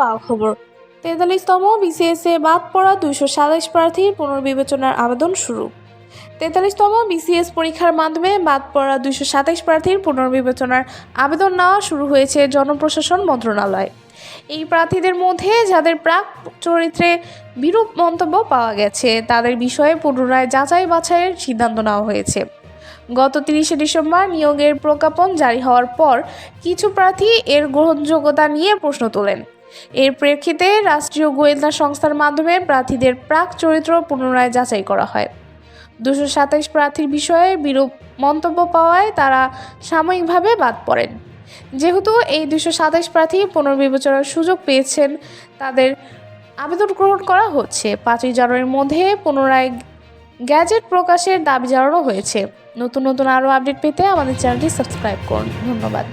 পাওয়া খবর। তেতাল্লিশতম বিসিএস বাদ পড়া দুইশো সাতাশ প্রার্থীর পুনর্বিবেচনার আবেদন শুরু। তেতাল্লিশতম বিসিএস পরীক্ষার মাধ্যমে বাদ পড়া দুইশো সাতাশ প্রার্থীর পুনর্বিবেচনার আবেদন নেওয়া শুরু হয়েছে জনপ্রশাসন মন্ত্রণালয়। এই প্রার্থীদের মধ্যে যাদের প্রাক চরিত্রে বিরূপ মন্তব্য পাওয়া গেছে, তাদের বিষয়ে পুনরায় যাচাই বাছাইয়ের সিদ্ধান্ত নেওয়া হয়েছে। গত তিরিশে ডিসেম্বর নিয়োগের প্রজ্ঞাপন জারি হওয়ার পর কিছু প্রার্থী এর গ্রহণযোগ্যতা নিয়ে প্রশ্ন তোলেন। এর প্রেক্ষিতে রাষ্ট্রীয় গোয়েন্দা সংস্থার মাধ্যমে প্রার্থীদের প্রাক চরিত্র পুনরায় যাচাই করা হয়। দুশো সাতাইশ প্রার্থীর বিষয়ে বিরূপ মন্তব্য পাওয়ায় তারা সাময়িকভাবে বাদ পড়েন। যেহেতু এই দুশো সাতাইশ প্রার্থী পুনর্বিবেচনার সুযোগ পেয়েছেন, তাদের আবেদন গ্রহণ করা হচ্ছে। পাঁচই জানুয়ারির মধ্যে পুনরায় গ্যাজেট প্রকাশের দাবি জানানো হয়েছে। নতুন নতুন আরও আপডেট পেতে আমাদের চ্যানেলটি সাবস্ক্রাইব করুন। ধন্যবাদ।